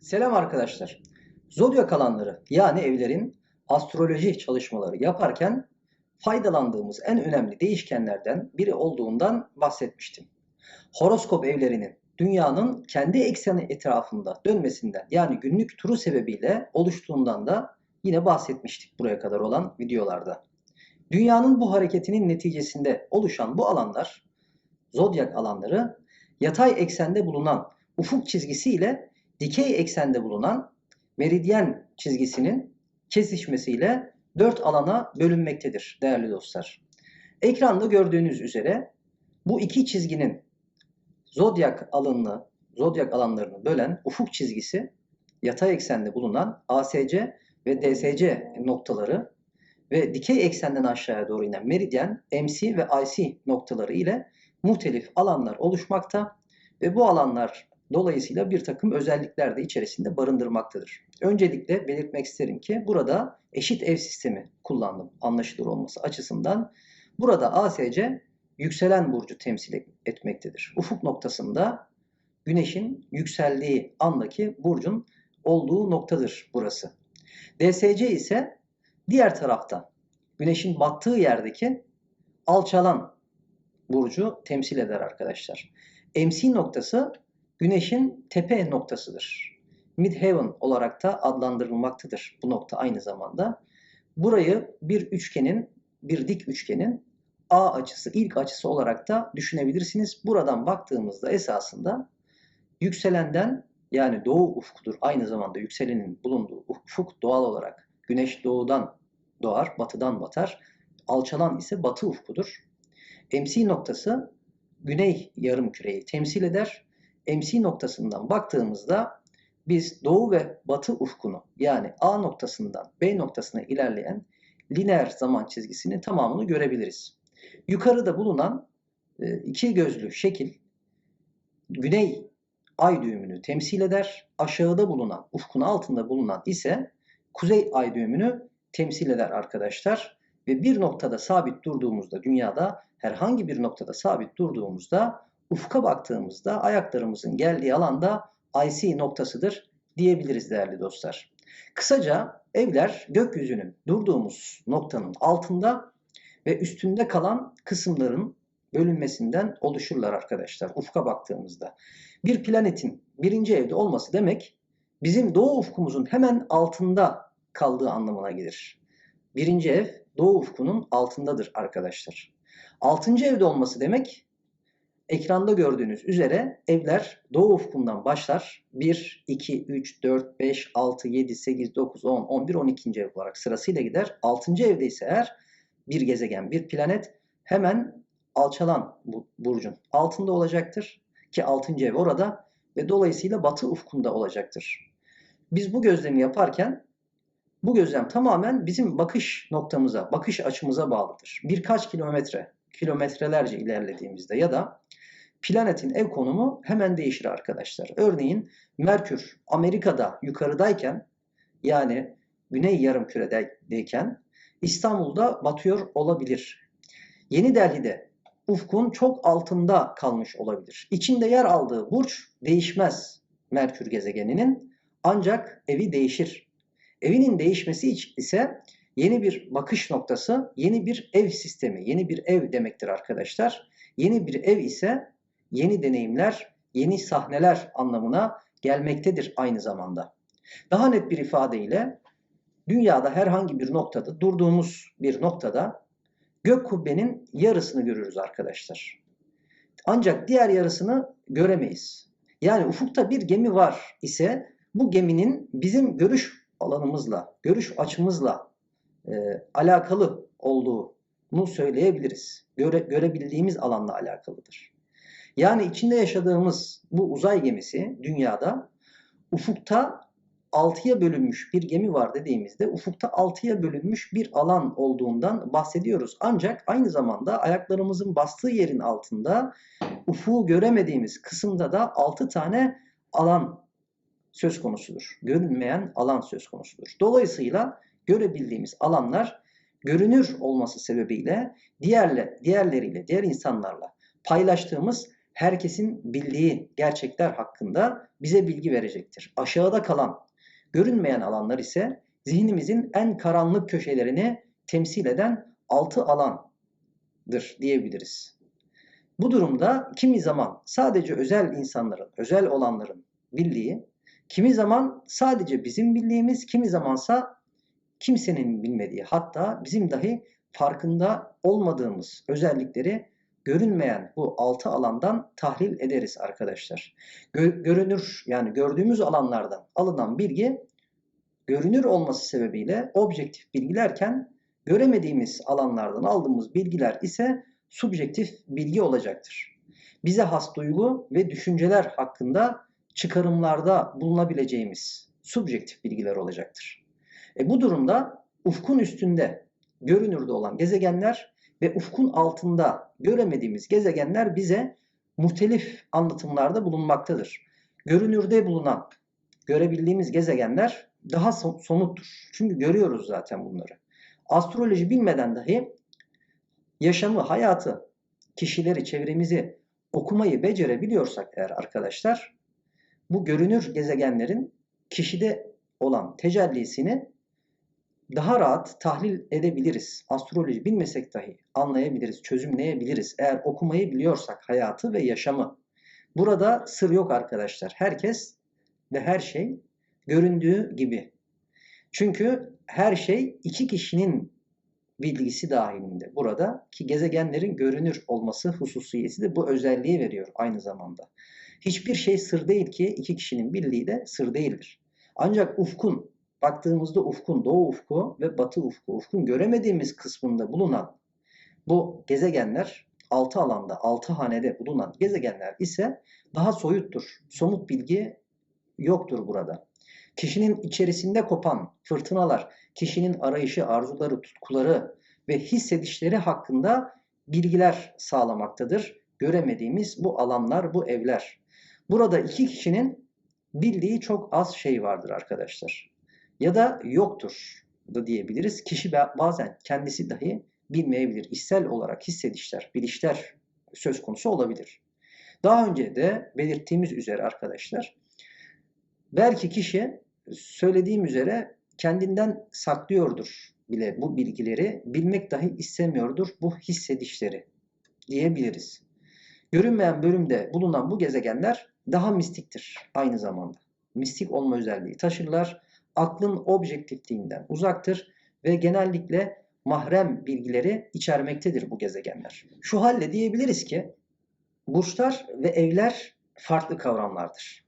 Selam arkadaşlar. Zodyak alanları yani evlerin astroloji çalışmaları yaparken faydalandığımız en önemli değişkenlerden biri olduğundan bahsetmiştim. Horoskop evlerinin dünyanın kendi ekseni etrafında dönmesinden yani günlük turu sebebiyle oluştuğundan da yine bahsetmiştik buraya kadar olan videolarda. Dünyanın bu hareketinin neticesinde oluşan bu alanlar, zodyak alanları yatay eksende bulunan ufuk çizgisi ile dikey eksende bulunan meridyen çizgisinin kesişmesiyle dört alana bölünmektedir değerli dostlar. Ekranda gördüğünüz üzere bu iki çizginin zodyak alanını, zodyak alanlarını bölen ufuk çizgisi yatay eksende bulunan ASC ve DSC noktaları ve dikey eksenden aşağıya doğru inen meridyen, MC ve IC noktaları ile muhtelif alanlar oluşmakta ve bu alanlar dolayısıyla bir takım özellikler de içerisinde barındırmaktadır. Öncelikle belirtmek isterim ki burada eşit ev sistemi kullandım anlaşılır olması açısından. Burada ASC yükselen burcu temsil etmektedir. Ufuk noktasında güneşin yükseldiği andaki burcun olduğu noktadır burası. DSC ise diğer tarafta güneşin battığı yerdeki alçalan burcu temsil eder arkadaşlar. MC noktası güneşin tepe noktasıdır. Midheaven olarak da adlandırılmaktadır bu nokta aynı zamanda. Burayı bir üçgenin, bir dik üçgenin A açısı, ilk açısı olarak da düşünebilirsiniz. Buradan baktığımızda esasında yükselenden yani doğu ufkudur. Aynı zamanda yükselenin bulunduğu ufuk doğal olarak güneş doğudan doğar, batıdan batar. Alçalan ise batı ufkudur. MC noktası güney yarım küreyi temsil eder. MC noktasından baktığımızda biz doğu ve batı ufkunu yani A noktasından B noktasına ilerleyen lineer zaman çizgisinin tamamını görebiliriz. Yukarıda bulunan e, iki gözlü şekil güney ay düğümünü temsil eder. Aşağıda bulunan, ufkun altında bulunan ise kuzey ay düğümünü temsil eder arkadaşlar. Ve bir noktada sabit durduğumuzda dünyada herhangi bir noktada sabit durduğumuzda ufka baktığımızda ayaklarımızın geldiği alanda IC noktasıdır diyebiliriz değerli dostlar. Kısaca evler gökyüzünün durduğumuz noktanın altında ve üstünde kalan kısımların bölünmesinden oluşurlar arkadaşlar ufka baktığımızda. Bir planetin birinci evde olması demek bizim doğu ufkumuzun hemen altında kaldığı anlamına gelir. Birinci ev doğu ufkunun altındadır arkadaşlar. Altıncı evde olması demek ekranda gördüğünüz üzere evler doğu ufkundan başlar. 1, 2, 3, 4, 5, 6, 7, 8, 9, 10, 11, 12. ev olarak sırasıyla gider. 6. evde ise eğer bir gezegen, bir planet hemen alçalan bu burcun altında olacaktır. Ki 6. ev orada ve dolayısıyla batı ufkunda olacaktır. Biz bu gözlemi yaparken bu gözlem tamamen bizim bakış noktamıza, bakış açımıza bağlıdır. Birkaç kilometre, kilometrelerce ilerlediğimizde ya da planetin ev konumu hemen değişir arkadaşlar. Örneğin Merkür Amerika'da yukarıdayken yani Güney Yarımküre'deyken İstanbul'da batıyor olabilir. Yeni Delhi'de ufkun çok altında kalmış olabilir. İçinde yer aldığı burç değişmez Merkür gezegeninin ancak evi değişir. Evinin değişmesi ise yeni bir bakış noktası, yeni bir ev sistemi, yeni bir ev demektir arkadaşlar. Yeni bir ev ise yeni deneyimler, yeni sahneler anlamına gelmektedir aynı zamanda. Daha net bir ifadeyle dünyada herhangi bir noktada, durduğumuz bir noktada gök kubbenin yarısını görürüz arkadaşlar. Ancak diğer yarısını göremeyiz. Yani ufukta bir gemi var ise bu geminin bizim görüş alanımızla, görüş açımızla e, alakalı olduğunu söyleyebiliriz. Göre, görebildiğimiz alanla alakalıdır. Yani içinde yaşadığımız bu uzay gemisi dünyada ufukta altıya bölünmüş bir gemi var dediğimizde ufukta altıya bölünmüş bir alan olduğundan bahsediyoruz. Ancak aynı zamanda ayaklarımızın bastığı yerin altında ufuğu göremediğimiz kısımda da altı tane alan söz konusudur. Görünmeyen alan söz konusudur. Dolayısıyla görebildiğimiz alanlar görünür olması sebebiyle diğerle, diğerleriyle, diğer insanlarla paylaştığımız herkesin bildiği gerçekler hakkında bize bilgi verecektir. Aşağıda kalan, görünmeyen alanlar ise zihnimizin en karanlık köşelerini temsil eden altı alandır diyebiliriz. Bu durumda kimi zaman sadece özel insanların, özel olanların bildiği, kimi zaman sadece bizim bildiğimiz, kimi zamansa kimsenin bilmediği, hatta bizim dahi farkında olmadığımız özellikleri görünmeyen bu altı alandan tahlil ederiz arkadaşlar. Gö- görünür yani gördüğümüz alanlardan alınan bilgi görünür olması sebebiyle objektif bilgilerken göremediğimiz alanlardan aldığımız bilgiler ise subjektif bilgi olacaktır. Bize has duygu ve düşünceler hakkında çıkarımlarda bulunabileceğimiz subjektif bilgiler olacaktır. E bu durumda ufkun üstünde görünürde olan gezegenler ve ufkun altında göremediğimiz gezegenler bize muhtelif anlatımlarda bulunmaktadır. Görünürde bulunan, görebildiğimiz gezegenler daha somuttur. Çünkü görüyoruz zaten bunları. Astroloji bilmeden dahi yaşamı, hayatı, kişileri, çevremizi okumayı becerebiliyorsak eğer arkadaşlar bu görünür gezegenlerin kişide olan tecellisini daha rahat tahlil edebiliriz. Astroloji bilmesek dahi anlayabiliriz, çözümleyebiliriz. Eğer okumayı biliyorsak hayatı ve yaşamı. Burada sır yok arkadaşlar. Herkes ve her şey göründüğü gibi. Çünkü her şey iki kişinin bilgisi dahilinde burada ki gezegenlerin görünür olması hususiyeti de bu özelliği veriyor aynı zamanda. Hiçbir şey sır değil ki iki kişinin bildiği de sır değildir. Ancak ufkun baktığımızda ufkun doğu ufku ve batı ufku, ufkun göremediğimiz kısmında bulunan bu gezegenler altı alanda, altı hanede bulunan gezegenler ise daha soyuttur. Somut bilgi yoktur burada. Kişinin içerisinde kopan fırtınalar, kişinin arayışı, arzuları, tutkuları ve hissedişleri hakkında bilgiler sağlamaktadır. Göremediğimiz bu alanlar, bu evler. Burada iki kişinin bildiği çok az şey vardır arkadaşlar. Ya da yoktur da diyebiliriz. Kişi bazen kendisi dahi bilmeyebilir. İçsel olarak hissedişler, bilişler söz konusu olabilir. Daha önce de belirttiğimiz üzere arkadaşlar belki kişi söylediğim üzere kendinden saklıyordur bile bu bilgileri bilmek dahi istemiyordur bu hissedişleri diyebiliriz. Görünmeyen bölümde bulunan bu gezegenler daha mistiktir aynı zamanda. Mistik olma özelliği taşırlar. Aklın objektifliğinden uzaktır ve genellikle mahrem bilgileri içermektedir bu gezegenler. Şu halle diyebiliriz ki burçlar ve evler farklı kavramlardır.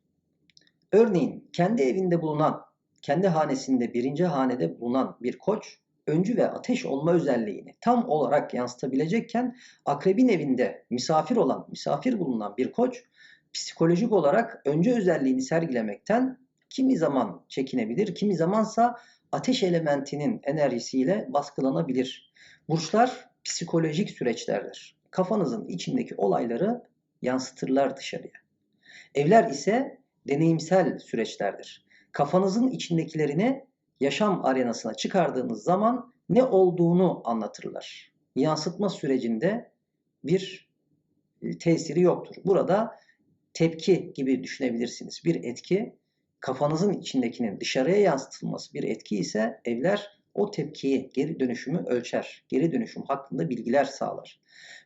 Örneğin kendi evinde bulunan, kendi hanesinde birinci hanede bulunan bir koç öncü ve ateş olma özelliğini tam olarak yansıtabilecekken akrebin evinde misafir olan, misafir bulunan bir koç psikolojik olarak önce özelliğini sergilemekten kimi zaman çekinebilir, kimi zamansa ateş elementinin enerjisiyle baskılanabilir. Burçlar psikolojik süreçlerdir. Kafanızın içindeki olayları yansıtırlar dışarıya. Evler ise deneyimsel süreçlerdir. Kafanızın içindekilerini yaşam arenasına çıkardığınız zaman ne olduğunu anlatırlar. Yansıtma sürecinde bir e, tesiri yoktur. Burada tepki gibi düşünebilirsiniz. Bir etki kafanızın içindekinin dışarıya yansıtılması bir etki ise evler o tepkiyi, geri dönüşümü ölçer. Geri dönüşüm hakkında bilgiler sağlar.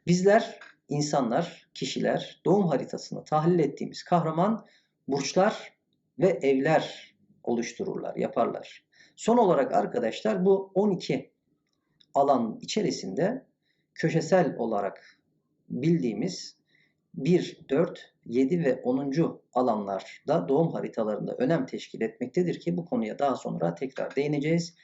Bizler, insanlar, kişiler doğum haritasını tahlil ettiğimiz kahraman burçlar ve evler oluştururlar, yaparlar. Son olarak arkadaşlar bu 12 alan içerisinde köşesel olarak bildiğimiz 1, 4, 7 ve 10. alanlarda doğum haritalarında önem teşkil etmektedir ki bu konuya daha sonra tekrar değineceğiz.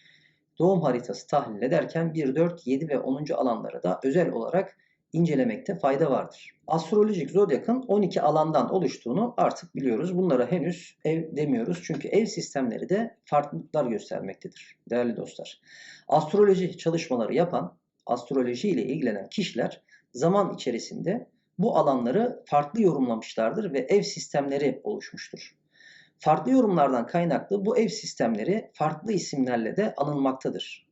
Doğum haritası tahlil ederken 1, 4, 7 ve 10. alanları da özel olarak incelemekte fayda vardır. Astrolojik zodyakın 12 alandan oluştuğunu artık biliyoruz. Bunlara henüz ev demiyoruz. Çünkü ev sistemleri de farklılıklar göstermektedir değerli dostlar. Astroloji çalışmaları yapan, astroloji ile ilgilenen kişiler zaman içerisinde bu alanları farklı yorumlamışlardır ve ev sistemleri oluşmuştur. Farklı yorumlardan kaynaklı bu ev sistemleri farklı isimlerle de anılmaktadır.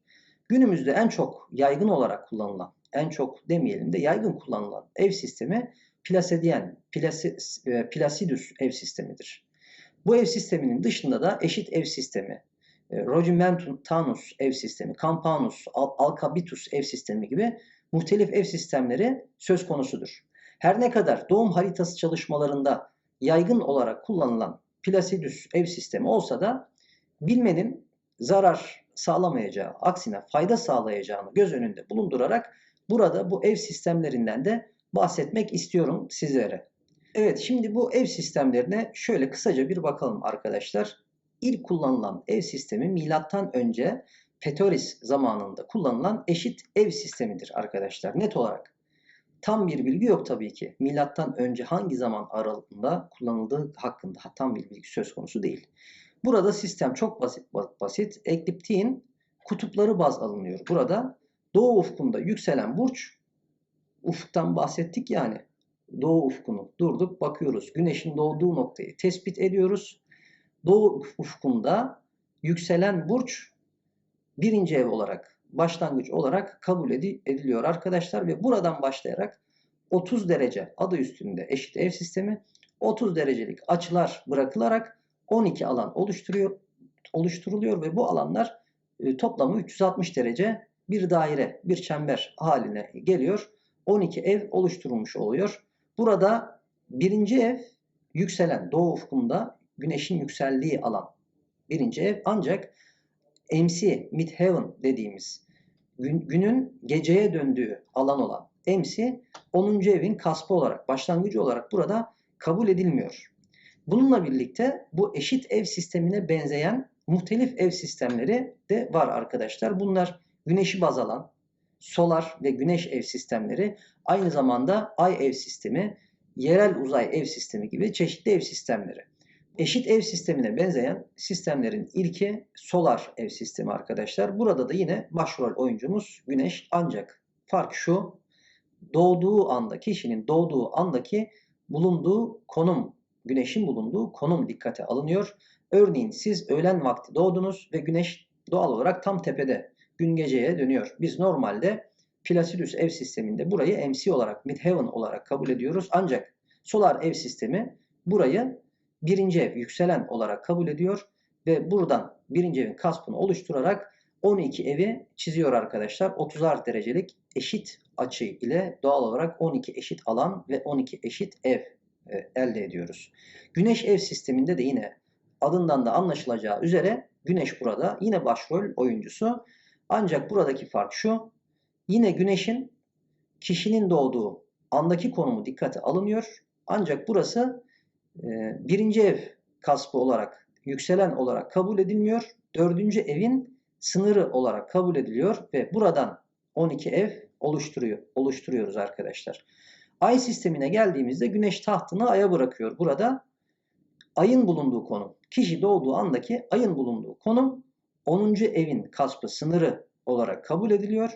Günümüzde en çok yaygın olarak kullanılan en çok demeyelim de yaygın kullanılan ev sistemi Plasedyen, Plasi, e, Placidus ev sistemidir. Bu ev sisteminin dışında da eşit ev sistemi, e, Regimentanus ev sistemi, Campanus, Al- Alcabitus ev sistemi gibi muhtelif ev sistemleri söz konusudur. Her ne kadar doğum haritası çalışmalarında yaygın olarak kullanılan Placidus ev sistemi olsa da bilmenin zarar sağlamayacağı, aksine fayda sağlayacağını göz önünde bulundurarak burada bu ev sistemlerinden de bahsetmek istiyorum sizlere. Evet şimdi bu ev sistemlerine şöyle kısaca bir bakalım arkadaşlar. İlk kullanılan ev sistemi milattan önce Petoris zamanında kullanılan eşit ev sistemidir arkadaşlar net olarak. Tam bir bilgi yok tabii ki. Milattan önce hangi zaman aralığında kullanıldığı hakkında tam bir bilgi söz konusu değil. Burada sistem çok basit basit. Ekliptiğin kutupları baz alınıyor. Burada doğu ufkunda yükselen burç ufuktan bahsettik yani. Doğu ufkunu durduk bakıyoruz. Güneşin doğduğu noktayı tespit ediyoruz. Doğu ufkunda yükselen burç birinci ev olarak başlangıç olarak kabul ediliyor arkadaşlar ve buradan başlayarak 30 derece adı üstünde eşit ev sistemi 30 derecelik açılar bırakılarak 12 alan oluşturuyor oluşturuluyor ve bu alanlar e, toplamı 360 derece bir daire, bir çember haline geliyor. 12 ev oluşturulmuş oluyor. Burada birinci ev yükselen doğu ufkunda güneşin yükseldiği alan. Birinci ev ancak MC, Midheaven dediğimiz gün, günün geceye döndüğü alan olan MC 10. evin kaspı olarak, başlangıcı olarak burada kabul edilmiyor. Bununla birlikte bu eşit ev sistemine benzeyen muhtelif ev sistemleri de var arkadaşlar. Bunlar güneşi baz alan solar ve güneş ev sistemleri aynı zamanda ay ev sistemi, yerel uzay ev sistemi gibi çeşitli ev sistemleri. Eşit ev sistemine benzeyen sistemlerin ilki solar ev sistemi arkadaşlar. Burada da yine başrol oyuncumuz güneş ancak fark şu doğduğu anda kişinin doğduğu andaki bulunduğu konum güneşin bulunduğu konum dikkate alınıyor. Örneğin siz öğlen vakti doğdunuz ve güneş doğal olarak tam tepede gün geceye dönüyor. Biz normalde Placidus ev sisteminde burayı MC olarak, Midheaven olarak kabul ediyoruz. Ancak solar ev sistemi burayı birinci ev yükselen olarak kabul ediyor ve buradan birinci evin kaspını oluşturarak 12 evi çiziyor arkadaşlar. 30'ar derecelik eşit açı ile doğal olarak 12 eşit alan ve 12 eşit ev e, elde ediyoruz. Güneş ev sisteminde de yine adından da anlaşılacağı üzere Güneş burada yine başrol oyuncusu. Ancak buradaki fark şu. Yine Güneş'in kişinin doğduğu andaki konumu dikkate alınıyor. Ancak burası birinci ev kaspı olarak, yükselen olarak kabul edilmiyor. Dördüncü evin sınırı olarak kabul ediliyor ve buradan 12 ev oluşturuyor, oluşturuyoruz arkadaşlar. Ay sistemine geldiğimizde güneş tahtını aya bırakıyor. Burada ayın bulunduğu konum, kişi doğduğu andaki ayın bulunduğu konum 10. evin kaspı sınırı olarak kabul ediliyor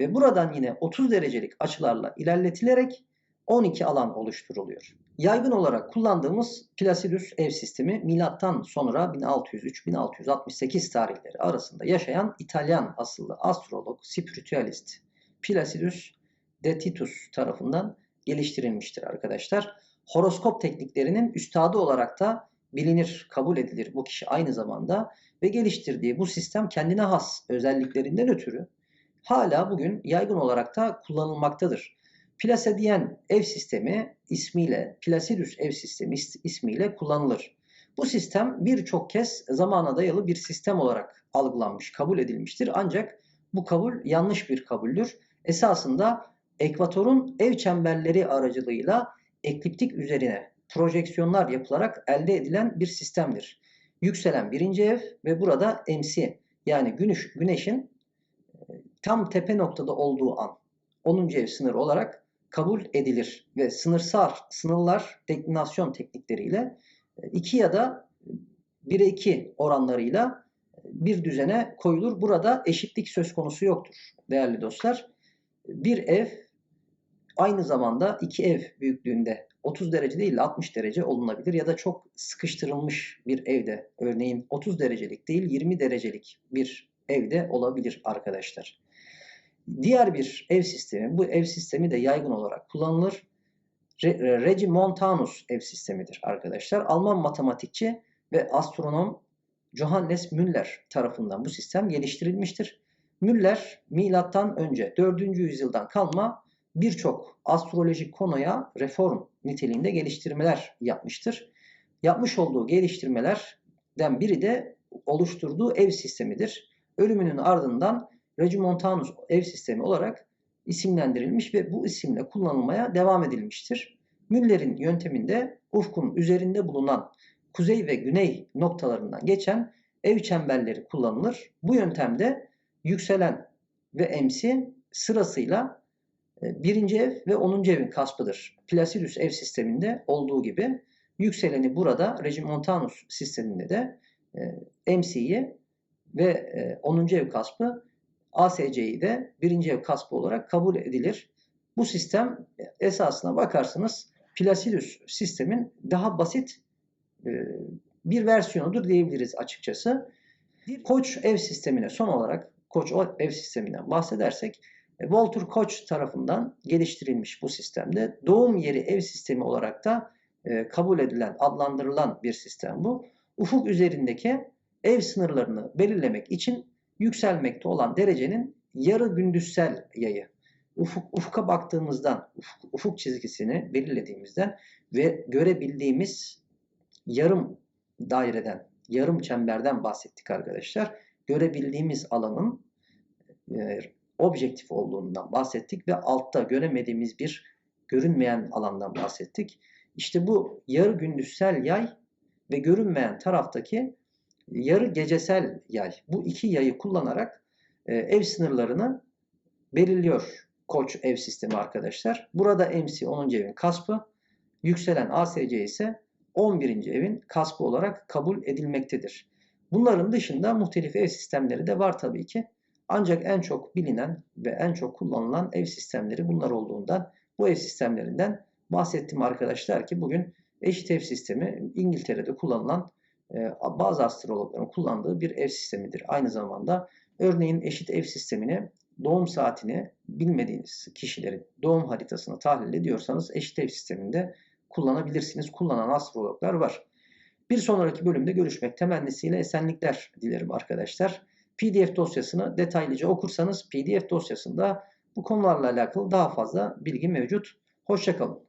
ve buradan yine 30 derecelik açılarla ilerletilerek 12 alan oluşturuluyor. Yaygın olarak kullandığımız Placidus ev sistemi milattan sonra 1603-1668 tarihleri arasında yaşayan İtalyan asıllı astrolog, spiritüalist Placidus de Titus tarafından geliştirilmiştir arkadaşlar. Horoskop tekniklerinin üstadı olarak da bilinir, kabul edilir bu kişi aynı zamanda ve geliştirdiği bu sistem kendine has özelliklerinden ötürü hala bugün yaygın olarak da kullanılmaktadır. Plasedyen ev sistemi ismiyle, Placidus ev sistemi ismiyle kullanılır. Bu sistem birçok kez zamana dayalı bir sistem olarak algılanmış, kabul edilmiştir. Ancak bu kabul yanlış bir kabuldür. Esasında ekvatorun ev çemberleri aracılığıyla ekliptik üzerine projeksiyonlar yapılarak elde edilen bir sistemdir. Yükselen birinci ev ve burada MC yani güneş, güneşin e, tam tepe noktada olduğu an 10. ev sınır olarak kabul edilir ve sınırsal sınırlar deklinasyon teknikleriyle 2 e, ya da 1'e 2 oranlarıyla e, bir düzene koyulur. Burada eşitlik söz konusu yoktur değerli dostlar. Bir ev aynı zamanda iki ev büyüklüğünde 30 derece değil 60 derece olunabilir ya da çok sıkıştırılmış bir evde örneğin 30 derecelik değil 20 derecelik bir evde olabilir arkadaşlar. Diğer bir ev sistemi bu ev sistemi de yaygın olarak kullanılır. Re- Regimontanus ev sistemidir arkadaşlar. Alman matematikçi ve astronom Johannes Müller tarafından bu sistem geliştirilmiştir. Müller milattan önce 4. yüzyıldan kalma birçok astrolojik konuya reform niteliğinde geliştirmeler yapmıştır. Yapmış olduğu geliştirmelerden biri de oluşturduğu ev sistemidir. Ölümünün ardından Regimontanus ev sistemi olarak isimlendirilmiş ve bu isimle kullanılmaya devam edilmiştir. Müller'in yönteminde ufkun üzerinde bulunan kuzey ve güney noktalarından geçen ev çemberleri kullanılır. Bu yöntemde yükselen ve emsi sırasıyla e, birinci ev ve 10. evin kaspıdır. Placidus ev sisteminde olduğu gibi yükseleni burada Regimontanus sisteminde de e, MC'yi ve e, 10. ev kaspı ASC'yi de birinci ev kaspı olarak kabul edilir. Bu sistem e, esasına bakarsanız Placidus sistemin daha basit e, bir versiyonudur diyebiliriz açıkçası. Koç ev sistemine son olarak Koç ev sisteminden bahsedersek e, Walter Koch tarafından geliştirilmiş bu sistemde doğum yeri ev sistemi olarak da kabul edilen, adlandırılan bir sistem bu. Ufuk üzerindeki ev sınırlarını belirlemek için yükselmekte olan derecenin yarı gündüzsel yayı. Ufuk, ufka baktığımızdan, ufuk, ufuk çizgisini belirlediğimizden ve görebildiğimiz yarım daireden, yarım çemberden bahsettik arkadaşlar. Görebildiğimiz alanın e, objektif olduğundan bahsettik ve altta göremediğimiz bir görünmeyen alandan bahsettik. İşte bu yarı gündüzsel yay ve görünmeyen taraftaki yarı gecesel yay. Bu iki yayı kullanarak e, ev sınırlarını belirliyor Koç ev sistemi arkadaşlar. Burada MC 10. evin kaspı, yükselen ASC ise 11. evin kaspı olarak kabul edilmektedir. Bunların dışında muhtelif ev sistemleri de var tabii ki. Ancak en çok bilinen ve en çok kullanılan ev sistemleri bunlar olduğundan bu ev sistemlerinden bahsettim arkadaşlar ki bugün eşit ev sistemi İngiltere'de kullanılan bazı astrologların kullandığı bir ev sistemidir. Aynı zamanda örneğin eşit ev sistemini doğum saatini bilmediğiniz kişilerin doğum haritasını tahlil ediyorsanız eşit ev sisteminde kullanabilirsiniz. Kullanan astrologlar var. Bir sonraki bölümde görüşmek temennisiyle esenlikler dilerim arkadaşlar. PDF dosyasını detaylıca okursanız PDF dosyasında bu konularla alakalı daha fazla bilgi mevcut. Hoşçakalın.